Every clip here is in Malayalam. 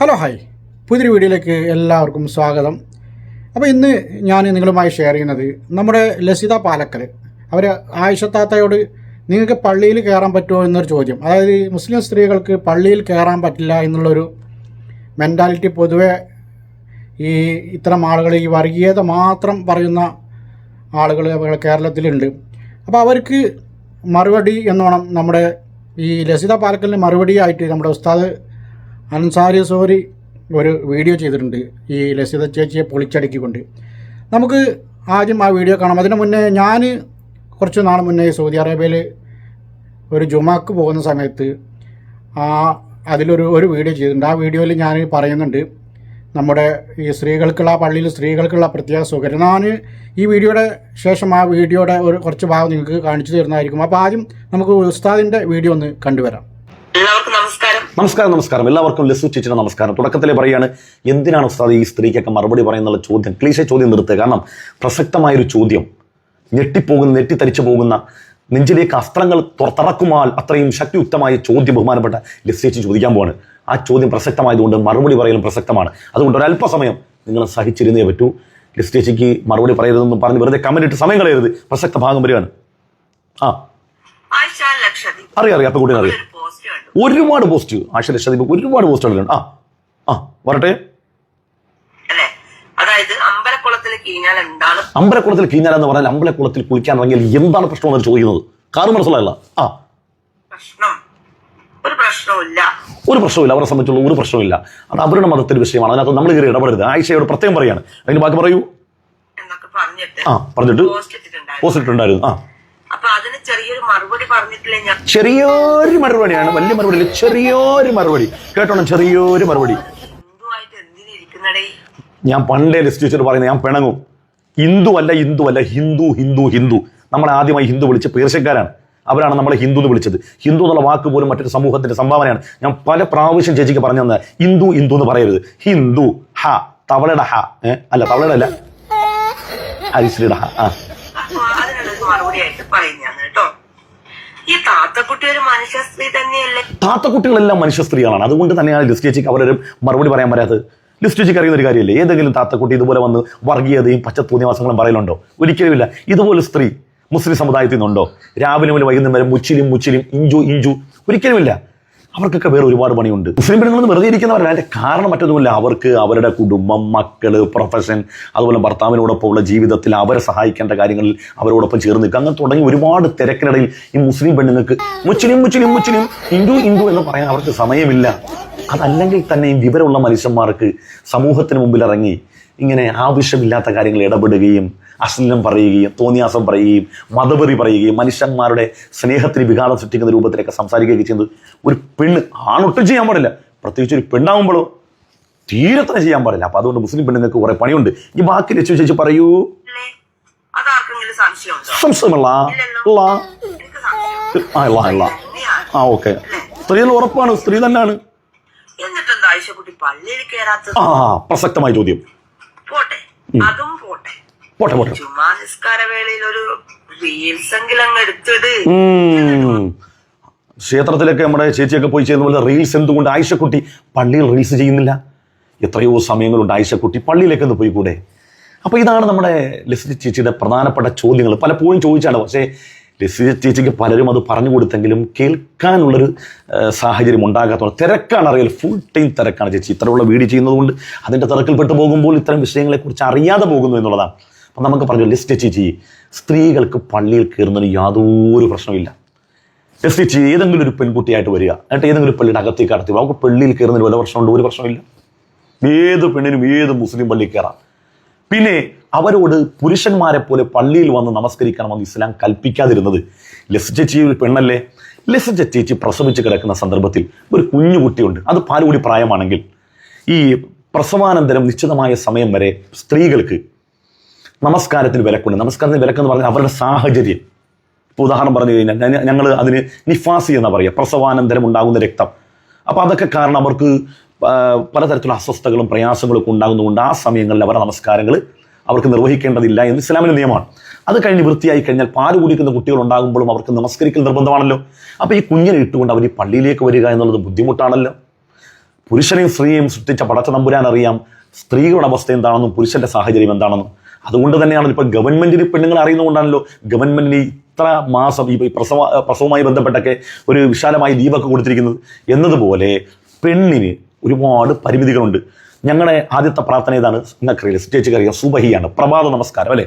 Hello hi. പുതിയൊരു വീഡിയോയിലേക്ക് എല്ലാവർക്കും സ്വാഗതം. അപ്പോൾ ഇന്ന് ഞാൻ നിങ്ങളുമായി ഷെയർ ചെയ്യുന്നത് നമ്മുടെ ലസിത പാലക്കൽ അവർ ആയിഷത്താത്തയോട് നിങ്ങൾക്ക് പള്ളിയിൽ കയറാൻ പറ്റുമോ എന്നൊരു ചോദ്യം. അതായത് മുസ്ലിം സ്ത്രീകൾക്ക് പള്ളിയിൽ കയറാൻ പറ്റില്ല എന്നുള്ളൊരു മെന്റാലിറ്റി പൊതുവേ ഈ ഇത്തരം ആളുകൾ ഈ വർഗീയത മാത്രം പറയുന്ന ആളുകൾ കേരളത്തിലുണ്ട്. അപ്പോൾ അവർക്ക് മറുപടി എന്നോണം നമ്മുടെ ഈ ലസിത പാലക്കലിന് മറുപടിയായിട്ട് നമ്മുടെ ഉസ്താദ് അൻസാരി സോറി ഒരു വീഡിയോ ചെയ്തിട്ടുണ്ട്. ഈ ലസിത ചേച്ചിയെ പൊളിച്ചടുക്കിക്കൊണ്ട്. നമുക്ക് ആദ്യം ആ വീഡിയോ കാണാം. അതിന് മുന്നേ ഞാൻ കുറച്ച് നാൾ മുന്നേ സൗദി അറേബ്യയിൽ ഒരു ജുമാക്ക് പോകുന്ന സമയത്ത് ആ അതിലൊരു ഒരു വീഡിയോ ചെയ്തിട്ടുണ്ട്. ആ വീഡിയോയിൽ ഞാൻ പറയുന്നുണ്ട് നമ്മുടെ ഈ സ്ത്രീകൾക്കുള്ള ആ പള്ളിയിൽ സ്ത്രീകൾക്കുള്ള പ്രത്യേക സൗകര്യം. ഞാൻ ഈ വീഡിയോയുടെ ശേഷം ആ വീഡിയോയുടെ ഒരു കുറച്ച് ഭാഗം നിങ്ങൾക്ക് കാണിച്ചു തരുന്നതായിരിക്കും. അപ്പോൾ ആദ്യം നമുക്ക് ഉസ്താദിന്റെ വീഡിയോ ഒന്ന് കണ്ടുവരാം. എല്ലാവർക്കും നമസ്കാരം. നമസ്കാരം നമസ്കാരം. എല്ലാവർക്കും ലസു ചേച്ചിയുടെ നമസ്കാരം. തുടക്കത്തിലെ പറയാണ് എന്തിനാണ് ഉസ്താദ് ഈ സ്ത്രീക്കൊക്കെ മറുപടി പറയുന്നുള്ള ചോദ്യം? ക്ലീശ ചോദ്യം നിർത്തുക. കാരണം പ്രസക്തമായൊരു ചോദ്യം. ഞെട്ടിപ്പോകുന്ന ഞെട്ടിത്തരിച്ചു പോകുന്ന നെഞ്ചിലേക്ക് അസ്ത്രങ്ങൾ തുറത്തറക്കുമാൽ അത്രയും ശക്തിയുക്തമായ ചോദ്യം ബഹുമാനപ്പെട്ട ലസ് ചേച്ചി ചോദിക്കാൻ പോവാണ്. ആ ചോദ്യം പ്രസക്തമായതുകൊണ്ട് മറുപടി പറയലും പ്രസക്തമാണ്. അതുകൊണ്ട് ഒരല്പസമയം നിങ്ങൾ സഹിച്ചിരുന്നേ പറ്റൂ. ലസ് ചേച്ചിക്ക് മറുപടി പറയരുതെന്ന് പറഞ്ഞ് വെറുതെ കമന്റ് ഇട്ട് സമയം കളയരുത്. പ്രസക്ത ഭാഗം വരികയാണ്. ആ. അറിയാം അറിയാം. അപ്പൊ കൂട്ടിയാണ് അറിയാം. ഒരുപാട് പോസ്റ്റ് ആശ ലക്ഷദ്വീപ് ഒരുപാട് പോസ്റ്റുകളുണ്ട് ആ ആ വരട്ടെ. അല്ലെ? അതായത് അമ്പലക്കുളത്തിൽ കീഞ്ഞാൽ എന്താണ്? അമ്പലക്കുളത്തിൽ കീഞ്ഞാൽ എന്ന് പറഞ്ഞാൽ അമ്പലക്കുളത്തിൽ കുളിക്കാൻ ഇറങ്ങിയാൽ എന്താണ് പ്രശ്നം എന്ന് ചോദിക്കുന്നത്? കാറ് മനസ്സിലായല്ല. ആ. പ്രശ്നം. ഒരു പ്രശ്നവുമില്ല ഒരു പ്രശ്നമില്ല അവരെ സംബന്ധിച്ചുള്ള ഒരു പ്രശ്നമില്ല അത് അവരുടെ മതത്തിന്റെ വിഷയമാണ്. അതിനകത്ത് നമ്മൾ കയറി ഇടപെടരുത്. ആയിഷയോട് പ്രത്യേകം പറയാണ്. അതിന് ബാക്കി പറയൂ. എന്നൊക്കെ പറഞ്ഞിട്ട് ആ പറഞ്ഞിട്ട് പോസ്റ്റ് ഇട്ടിട്ടുണ്ടായിരുന്നു. ആ. ചെറിയൊരു മറുപടി പറഞ്ഞിട്ടില്ലേ ഞാൻ? ചെറിയൊരു മറുപടിയാണ് വലിയ മറുപടി അല്ല ചെറിയൊരു മറുപടി. കേട്ടോണം ചെറിയൊരു മറുപടി. ഹിന്ദുവായിട്ട് എന്തിനിരിക്കുന്നടേ ഞാൻ പണ്ടേ ലിസ്റ്റ് പറയുന്നത് ഞാൻ പിണങ്ങും. ഹിന്ദു അല്ല ഹിന്ദു അല്ല ഹിന്ദു ഹിന്ദു ഹിന്ദു. നമ്മൾ ആദ്യമായി ഹിന്ദു വിളിച്ച് പേർഷ്യക്കാരാണ്. അവരാണ് നമ്മളെ ഹിന്ദു എന്ന് വിളിച്ചത്. ഹിന്ദു എന്നുള്ള വാക്ക് പോലും മറ്റൊരു സമൂഹത്തിന്റെ സംഭാവനയാണ്. ഞാൻ പല പ്രാവശ്യം ചേച്ചിക്ക് പറഞ്ഞു തന്നെ ഹിന്ദു ഹിന്ദു എന്ന് പറയരുത്. ഹിന്ദു ഹ തവളയുടെ ഹ അല്ല തവളയുടെ അല്ല ഹരിശ്രീയുടെ ഹ ആ. മറുപടി ആയിട്ട് ഈ തന്നെയല്ലേ? താത്തക്കുട്ടികളെല്ലാം മനുഷ്യ സ്ത്രീകളാണ്. അതുകൊണ്ട് തന്നെയാണ് ലിസ്റ്റ് ചേച്ചിക്ക് അവരൊരു മറുപടി പറയാൻ വരാത്തത്. ലിസ്റ്റ് ചേച്ചിക്ക് അറിയുന്ന ഒരു കാര്യമല്ലേ? ഏതെങ്കിലും താത്തക്കുട്ടി ഇതുപോലെ വന്ന് വർഗീയതയും പച്ചത്തൂന്നിവാസങ്ങളും പറയലുണ്ടോ ഒരിക്കലുമില്ല. ഇതുപോലെ സ്ത്രീ മുസ്ലിം സമുദായത്തിൽ നിന്നുണ്ടോ? രാവിലെ മുതൽ വൈകുന്നേരം മുച്ചിലും മുച്ചിലും ഇഞ്ചു ഇഞ്ചു. ഒരിക്കലുമില്ല. അവർക്കൊക്കെ വേറെ ഒരുപാട് പണിയുണ്ട്. മുസ്ലിം പെണ്ണുങ്ങൾ വെറുതെ ഇരിക്കുന്നവരല്ല അതിന്റെ കാരണം മറ്റൊന്നുമില്ല. അവർക്ക് അവരുടെ കുടുംബം മക്കൾ പ്രൊഫഷൻ അതുപോലെ ഭർത്താവിനോടൊപ്പമുള്ള ജീവിതത്തിൽ അവരെ സഹായിക്കേണ്ട കാര്യങ്ങളിൽ അവരോടൊപ്പം ചേർന്ന് നിൽക്കുക. അങ്ങനെ തുടങ്ങി ഒരുപാട് തിരക്കിനിടയിൽ ഈ മുസ്ലിം പെണ്ണുങ്ങൾക്ക് മുസ്ലിം മുസ്ലിം മുസ്ലിം ഹിന്ദു ഹിന്ദു എന്ന് പറയാൻ അവർക്ക് സമയമില്ല. അതല്ലെങ്കിൽ തന്നെയും വിവരമുള്ള മനുഷ്യന്മാർക്ക് സമൂഹത്തിന് മുമ്പിൽ ഇറങ്ങി ഇങ്ങനെ ആവശ്യമില്ലാത്ത കാര്യങ്ങൾ ഇടപെടുകയും അശ്ലീലം പറയുകയും തോന്നിയാസം പറയുകയും മതപെറി പറയുകയും മനുഷ്യന്മാരുടെ സ്നേഹത്തിന് വിഘാതം സൃഷ്ടിക്കുന്ന രൂപത്തിലൊക്കെ സംസാരിക്കുകയൊക്കെ ചെയ്യുന്നത് ഒരു പെണ്ണ് ആണൊട്ടും ചെയ്യാൻ പാടില്ല. പ്രത്യേകിച്ച് ഒരു പെണ്ണാകുമ്പോഴോ തീരെ തന്നെ ചെയ്യാൻ പാടില്ല. അപ്പൊ അതുകൊണ്ട് മുസ്ലിം പെണ്ണുങ്ങൾക്ക് കുറെ പണിയുണ്ട്. ഈ ബാക്കി രച്ചു ചേച്ചി പറയൂ. സംശയമല്ല. ആ ഇല്ല ഇല്ല. ആ ഓക്കെ. സ്ത്രീകൾ ഉറപ്പാണ്. സ്ത്രീ തന്നെയാണ്. ആ പ്രസക്തമായ ചോദ്യം. പോട്ടെ. അതും പോട്ടെ. പോട്ടെ പോട്ടെ. ചുമ്മാ നിസ്കാര വേളയിൽ ഒരു എടുത്തിട്. ക്ഷേത്രത്തിലൊക്കെ നമ്മുടെ ചേച്ചിയൊക്കെ പോയി ചെയ്യുന്ന പോലെ റീൽസ് എന്തുകൊണ്ട് ആയിഷക്കുട്ടി പള്ളിയിൽ റീൽസ് ചെയ്യുന്നില്ല? എത്രയോ സമയങ്ങളുണ്ട് ആയിഷക്കുട്ടി പള്ളിയിലേക്ക് ഒന്ന് പോയി കൂടെ അപ്പൊ ഇതാണ് നമ്മുടെ ലസിത ചേച്ചിയുടെ പ്രധാനപ്പെട്ട ചോദ്യങ്ങൾ. പലപ്പോഴും ചോദിച്ചാണ്. പക്ഷേ ലസിത ചേച്ചിക്ക് പലരും അത് പറഞ്ഞു കൊടുത്തെങ്കിലും കേൾക്കാനുള്ളൊരു സാഹചര്യം ഉണ്ടാകാത്ത തിരക്കാണ് അറിയാൽ. ഫുൾ ടൈം തിരക്കാണ് ചേച്ചി. ഇത്രയുള്ള വീഡിയോ ചെയ്യുന്നതുകൊണ്ട് അതിന്റെ തിരക്കിൽപ്പെട്ട് പോകുമ്പോൾ ഇത്തരം വിഷയങ്ങളെക്കുറിച്ച് അറിയാതെ പോകുന്നു എന്നുള്ളതാണ്. നമുക്ക് പറഞ്ഞു ലിസ്റ്റ് ചേച്ചി സ്ത്രീകൾക്ക് പള്ളിയിൽ കയറുന്നതിന് യാതൊരു പ്രശ്നമില്ല എസ് ടി ഏതെങ്കിലും ഒരു പെൺകുട്ടിയായിട്ട് വരിക. എന്നിട്ട് ഏതെങ്കിലും പള്ളിയുടെ അകത്തേക്ക് കടത്തി അവർക്ക് പള്ളിയിൽ കയറുന്നതിന് വല്ല പ്രശ്നമുണ്ട്? ഒരു പ്രശ്നമില്ല ഏത് പെണ്ണിനും ഏത് മുസ്ലിം പള്ളിയിൽ കയറാം. പിന്നെ അവരോട് പുരുഷന്മാരെ പോലെ പള്ളിയിൽ വന്ന് നമസ്കരിക്കണമെന്ന് ഇസ്ലാം കൽപ്പിക്കാതിരുന്നത് ലസ് ചേച്ചി ഒരു പെണ്ണല്ലേ? ലസ് ചേച്ചി പ്രസവിച്ച് കിടക്കുന്ന സന്ദർഭത്തിൽ ഒരു കുഞ്ഞു കുട്ടിയുണ്ട്. അത് പാലുകൂടി പ്രായമാണെങ്കിൽ ഈ പ്രസവാനന്തരം നിശ്ചിതമായ സമയം വരെ സ്ത്രീകൾക്ക് നമസ്കാരത്തിന് വിലക്കുണ്ട് നമസ്കാരത്തിന് വിലക്കെന്ന് പറഞ്ഞാൽ അവരുടെ സാഹചര്യം. ഇപ്പോൾ ഉദാഹരണം പറഞ്ഞു കഴിഞ്ഞാൽ ഞങ്ങൾ അതിന് നിഫാസി എന്നാണ് പറയുക പ്രസവാനന്തരം ഉണ്ടാകുന്ന രക്തം. അപ്പോൾ അതൊക്കെ കാരണം അവർക്ക് പലതരത്തിലുള്ള അസ്വസ്ഥകളും പ്രയാസങ്ങളും ഒക്കെ ഉണ്ടാകുന്നതുകൊണ്ട് ആ സമയങ്ങളിൽ അവരുടെ നമസ്കാരങ്ങൾ അവർക്ക് നിർവഹിക്കേണ്ടതില്ല എന്ന് ഇസ്ലാമിന്റെ നിയമമാണ്. അത് കഴിഞ്ഞ് വൃത്തിയായി കഴിഞ്ഞാൽ പാൽ കുടിക്കുന്ന കുട്ടികൾ ഉണ്ടാകുമ്പോഴും അവർക്ക് നമസ്കരിക്കൽ നിർബന്ധമാണല്ലോ. അപ്പോൾ ഈ കുഞ്ഞിനെ ഇട്ടുകൊണ്ട് അവർ ഈ പള്ളിയിലേക്ക് വരിക എന്നുള്ളത് ബുദ്ധിമുട്ടാണല്ലോ. പുരുഷനെയും സ്ത്രീയെയും സൃഷ്ടിച്ച പടച്ച നമ്പുരാൻ അറിയാം സ്ത്രീകളുടെ അവസ്ഥ എന്താണെന്നും പുരുഷന്റെ സാഹചര്യം എന്താണെന്നും. അതുകൊണ്ട് തന്നെയാണ് ഇപ്പോൾ ഗവൺമെന്റിന് പെണ്ണുങ്ങൾ അറിയുന്നതുകൊണ്ടാണല്ലോ ഗവൺമെന്റിന് ഇത്ര മാസം ഈ പ്രസവ പ്രസവവുമായി ബന്ധപ്പെട്ടൊക്കെ ഒരു വിശാലമായ ലീവൊക്കെ കൊടുത്തിരിക്കുന്നത്. എന്നതുപോലെ പെണ്ണിന് ഒരുപാട് പരിമിതികളുണ്ട്. ഞങ്ങളുടെ ആദ്യത്തെ പ്രാർത്ഥന ഏതാണ്? നിങ്ങൾക്കറിയില്ല സ്റ്റേജ് കറിയ സുബഹിയാണ്. പ്രഭാത നമസ്കാരം അല്ലേ?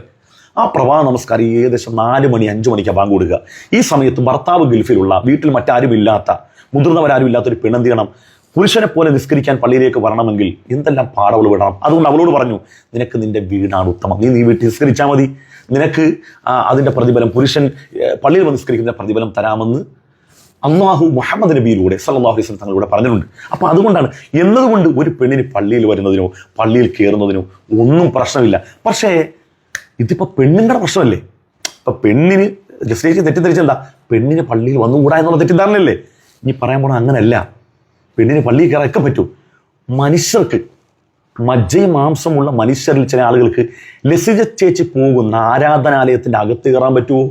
ആ പ്രഭാത നമസ്കാരം ഏകദേശം നാല് മണി അഞ്ച് മണിക്ക് ബാങ്ക് കൊടുക്കുക. ഈ സമയത്ത് ഭർത്താവ് ഗൾഫിലുള്ള വീട്ടിൽ മറ്റാരും ഇല്ലാത്ത മുതിർന്നവരാരും ഇല്ലാത്തൊരു പെണ്ണെന്ത് ചെയ്യണം? പുരുഷനെ പോലെ നിസ്കരിക്കാൻ പള്ളിയിലേക്ക് വരണമെങ്കിൽ എന്തെല്ലാം പാടവൾ വിടണം? അതുകൊണ്ട് അവളോട് പറഞ്ഞു നിനക്ക് നിന്റെ വീടാണ് ഉത്തമം. നീ നീ വീട്ടിൽ നിസ്കരിച്ചാൽ മതി. നിനക്ക് അതിന്റെ പ്രതിഫലം പുരുഷൻ പള്ളിയിൽ വന്ന് നിസ്കരിക്കുന്ന പ്രതിഫലം തരാമെന്ന് അള്ളാഹു മുഹമ്മദ് നബിയിലൂടെ സല്ലാഹു അലൈഹി തങ്ങളിലൂടെ പറഞ്ഞിട്ടുണ്ട്. അപ്പോൾ അതുകൊണ്ടാണ് എന്നതുകൊണ്ട് ഒരു പെണ്ണിന് പള്ളിയിൽ വരുന്നതിനോ പള്ളിയിൽ കയറുന്നതിനോ ഒന്നും പ്രശ്നമില്ല. പക്ഷേ ഇതിപ്പോൾ പെണ്ണിന്റെ പ്രശ്നമല്ലേ? ഇപ്പം പെണ്ണിന് ജസ്റ്റിലേക്ക് തെറ്റിദ്ധരിച്ചെന്താ? പെണ്ണിന് പള്ളിയിൽ വന്നുകൂടാ എന്നുള്ള തെറ്റിദ്ധാരണയല്ലേ? ഇനി പറയാൻ പോണ അങ്ങനല്ല. പെണ്ണിന് പള്ളിയിൽ കയറാൻ പറ്റൂ. മനുഷ്യർക്ക് മജ്ജയും മാംസമുള്ള മനുഷ്യരിൽ ചില ആളുകൾക്ക് ലസിജ ചേച്ചി പോകുന്ന ആരാധനാലയത്തിന്റെ അകത്ത് കയറാൻ പറ്റുമോ?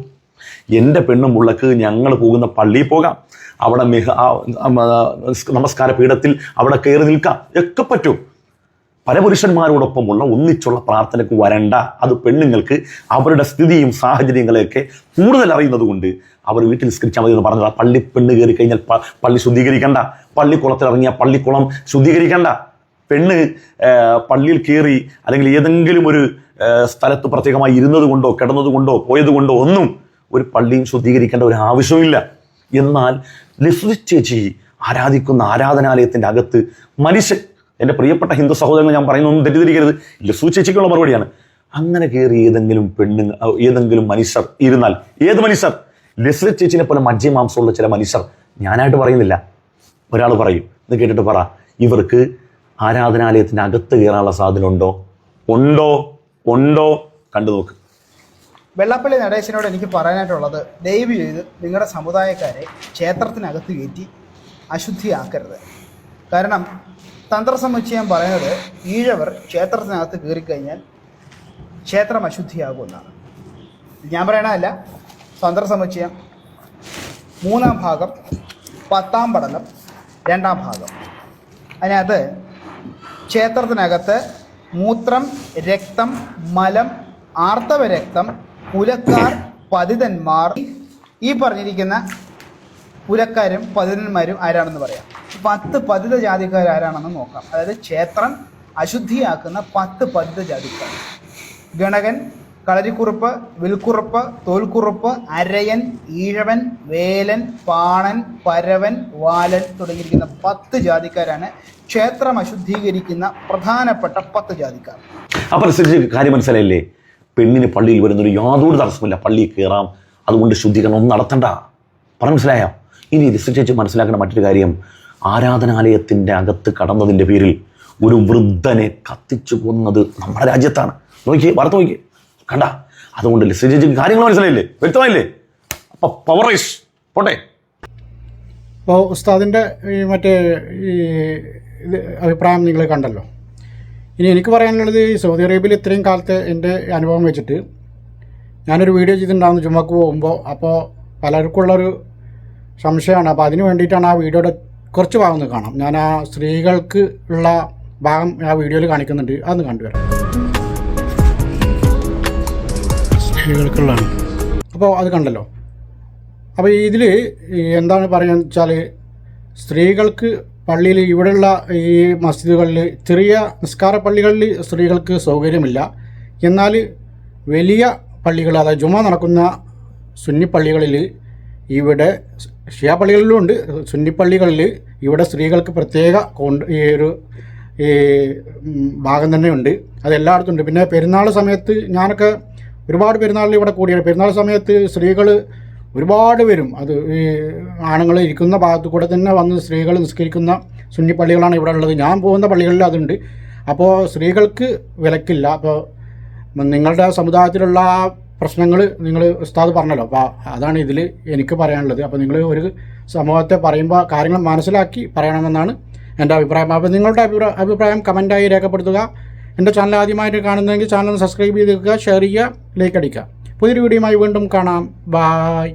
എന്റെ പെണ്ണും മുള്ളക്ക് ഞങ്ങൾ പോകുന്ന പള്ളിയിൽ പോകാം. അവിടെ മിഹ നമസ്കാര പീഠത്തിൽ അവിടെ കയറി നിൽക്കാം. ഒക്കെ പറ്റും. പരപുരുഷന്മാരോടൊപ്പമുള്ള ഒന്നിച്ചുള്ള പ്രാർത്ഥനയ്ക്ക് വരണ്ട. അത് പെണ്ണുങ്ങൾക്ക് അവരുടെ സ്ഥിതിയും സാഹചര്യങ്ങളെയൊക്കെ കൂടുതൽ അറിയുന്നത് കൊണ്ട് അവർ വീട്ടിൽ നിസ്കരിച്ചാൽ മതി എന്ന് പറഞ്ഞാൽ പള്ളി പെണ്ണ് കയറി കഴിഞ്ഞാൽ പള്ളി ശുദ്ധീകരിക്കണ്ട. പള്ളിക്കുളത്തിൽ ഇറങ്ങിയ പള്ളിക്കുളം ശുദ്ധീകരിക്കണ്ട. പെണ്ണ് പള്ളിയിൽ കയറി അല്ലെങ്കിൽ ഏതെങ്കിലും ഒരു സ്ഥലത്ത് പ്രത്യേകമായി ഇരുന്നത് കൊണ്ടോ കിടന്നത് കൊണ്ടോ പോയത് കൊണ്ടോ ഒന്നും ഒരു പള്ളിയും ശുദ്ധീകരിക്കേണ്ട ഒരു ആവശ്യമില്ല എന്നാൽ ലിസ്ലി ചേച്ചി ആരാധിക്കുന്ന ആരാധനാലയത്തിന്റെ അകത്ത് മനുഷ്യൻ എന്റെ പ്രിയപ്പെട്ട ഹിന്ദു സഹോദരങ്ങൾ ഞാൻ പറയുന്നൊന്നും തെറ്റിദ്ധരിക്കരുത്. ഇല്ല ചേച്ചിക്കുള്ള മറുപടിയാണ്. അങ്ങനെ കയറി ഏതെങ്കിലും പെണ്ണു ഏതെങ്കിലും മനുഷ്യർ ഇരുന്നാൽ ഏത് മനുഷ്യർ? ലസ്ലി ചേച്ചിനെ പോലെ മജ്ജിമാംസമുള്ള ചില മനുഷ്യർ ഞാനായിട്ട് പറയുന്നില്ല. ഒരാൾ പറയും ഇത് കേട്ടിട്ട് പറ ഇവർക്ക് ആരാധനാലയത്തിന്റെ അകത്ത് കയറാനുള്ള സാധനം ഉണ്ടോ? ഉണ്ടോ? ഉണ്ടോ? കണ്ടു നോക്ക്. വെള്ളപ്പള്ളി നടേശനോട് എനിക്ക് പറയാനായിട്ടുള്ളത് ദയവ് ചെയ്ത് നിങ്ങളുടെ സമുദായക്കാരെ ക്ഷേത്രത്തിനകത്ത് കയറ്റി അശുദ്ധിയാക്കരുത്. കാരണം തന്ത്രസമുച്ചയം പറയുന്നത് ഈഴവർ ക്ഷേത്രത്തിനകത്ത് കയറിക്കഴിഞ്ഞാൽ ക്ഷേത്രം അശുദ്ധിയാകുമെന്നാണ് ഞാൻ പറയണതല്ല തന്ത്രസമുച്ചയം മൂന്നാം ഭാഗം പത്താം പഠനം രണ്ടാം ഭാഗം. അതിനകത്ത് ക്ഷേത്രത്തിനകത്ത് മൂത്രം രക്തം മലം ആർത്തവ രക്തം പുലക്കാർ പതിതന്മാർ ഈ പറഞ്ഞിരിക്കുന്ന പുലക്കാരും പതിതന്മാരും ആരാണെന്ന് പറയാം. പത്ത് പതിത ജാതിക്കാർ ആരാണെന്ന് നോക്കാം. അതായത് ക്ഷേത്രം അശുദ്ധിയാക്കുന്ന പത്ത് പതിത ജാതിക്കാർ. ഗണകൻ കളരിക്കുറുപ്പ് വിൽക്കുറുപ്പ് തോൽക്കുറുപ്പ് അരയൻ ഈഴവൻ വേലൻ പാണൻ പരവൻ വാലൻ തുടങ്ങിയിരിക്കുന്ന പത്ത് ജാതിക്കാരാണ് ക്ഷേത്രം അശുദ്ധീകരിക്കുന്ന പ്രധാനപ്പെട്ട പത്ത് ജാതിക്കാർ. അപ്പോൾ കാര്യം മനസ്സിലായില്ലേ? പെണ്ണിന് പള്ളിയിൽ വരുന്നൊരു യാതൊരു തടസ്സമില്ല പള്ളിയിൽ കയറാം അതുകൊണ്ട് ശുദ്ധീകരണം ഒന്നും നടത്തണ്ട. പറഞ്ഞ മനസ്സിലായോ? ഇനി രസിച്ചു മനസ്സിലാക്കേണ്ട മറ്റൊരു കാര്യം ആരാധനാലയത്തിന്റെ അകത്ത് കടന്നതിന്റെ പേരിൽ ഒരു വൃദ്ധനെ കത്തിച്ചു കൊന്നത് നമ്മുടെ രാജ്യത്താണ്. നോക്കിയേ വാർത്ത നോക്കിയേ. കണ്ട? അതുകൊണ്ട് ലിസ്റ്റിച്ച് കാര്യങ്ങൾ മനസ്സിലായില്ലേ? വ്യക്തമായില്ലേ? അപ്പൊ പവർ റൈസ് പോട്ടെ. അപ്പോൾ ഉസ്താദിന്റെ ഈ മറ്റേ ഈ ഇത് അഭിപ്രായം നിങ്ങൾ കണ്ടല്ലോ. ഇനി എനിക്ക് പറയാനുള്ളത് ഈ സൗദി അറേബ്യയിൽ ഇത്രയും കാലത്തെ എന്റെ അനുഭവം വെച്ചിട്ട് ഞാനൊരു വീഡിയോ ചെയ്തിട്ടുണ്ടാകുന്നു ചുമക്ക് പോകുമ്പോൾ അപ്പോൾ പലർക്കുള്ളൊരു സംശയമാണ്. അപ്പോൾ അതിന് വേണ്ടിയിട്ടാണ് ആ വീഡിയോയുടെ കുറച്ച് ഭാഗം ഒന്ന് കാണാം. ഞാൻ ആ സ്ത്രീകൾക്ക് ഉള്ള ഭാഗം ആ വീഡിയോയിൽ കാണിക്കുന്നുണ്ട്. അതൊന്ന് കണ്ടുവരാം സ്ത്രീകൾക്കുള്ളതാണ്. അപ്പോൾ അത് കണ്ടല്ലോ. അപ്പോൾ ഇതിൽ എന്താണ് പറയുക വെച്ചാൽ സ്ത്രീകൾക്ക് പള്ളിയിൽ ഇവിടെയുള്ള ഈ മസ്ജിദുകളിൽ ചെറിയ നിസ്കാര പള്ളികളിൽ സ്ത്രീകൾക്ക് സൗകര്യമില്ല. എന്നാൽ വലിയ പള്ളികൾ അതായത് ജുമ നടക്കുന്ന സുന്നി പള്ളികളിൽ ഇവിടെ ഷിയ പള്ളികളിലും ഉണ്ട് സുന്നിപ്പള്ളികളിൽ ഇവിടെ സ്ത്രീകൾക്ക് പ്രത്യേക കോണ്ട് ഈ ഒരു ഈ ഭാഗം തന്നെ ഉണ്ട് അത് എല്ലായിടത്തും ഉണ്ട്. പിന്നെ പെരുന്നാൾ സമയത്ത് ഞാനൊക്കെ ഒരുപാട് പെരുന്നാളിൽ ഇവിടെ കൂടിയാണ്. പെരുന്നാൾ സമയത്ത് സ്ത്രീകൾ ഒരുപാട് വരും. അത് ഈ ആണുങ്ങൾ ഇരിക്കുന്ന ഭാഗത്ത് കൂടെ തന്നെ വന്ന് സ്ത്രീകൾ നിസ്കരിക്കുന്ന സുന്നി പള്ളികളാണ് ഇവിടെ ഉള്ളത്. ഞാൻ പോകുന്ന പള്ളികളിൽ അതുണ്ട്. അപ്പോൾ സ്ത്രീകൾക്ക് വിലക്കില്ല. അപ്പോൾ നിങ്ങളുടെ സമുദായത്തിലുള്ള പ്രശ്നങ്ങൾ നിങ്ങൾ ഉസ്താദ് പറഞ്ഞല്ലോ. അപ്പോൾ അതാണ് ഇതിൽ എനിക്ക് പറയാനുള്ളത്. അപ്പോൾ നിങ്ങൾ ഒരു സമൂഹത്തെ പറയുമ്പോൾ കാര്യങ്ങൾ മനസ്സിലാക്കി പറയണമെന്നാണ് എന്റെ അഭിപ്രായം. അപ്പോൾ നിങ്ങളുടെ അഭിപ്രായം അഭിപ്രായം കമന്റായി രേഖപ്പെടുത്തുക. എന്റെ ചാനൽ ആദ്യമായിട്ട് കാണുന്നതെങ്കിൽ ചാനൽ സബ്സ്ക്രൈബ് ചെയ്ത് ഷെയർ ചെയ്യുക ലൈക്ക് അടിക്കുക. പുതിയൊരു വീഡിയോയുമായി വീണ്ടും കാണാം. ബായ്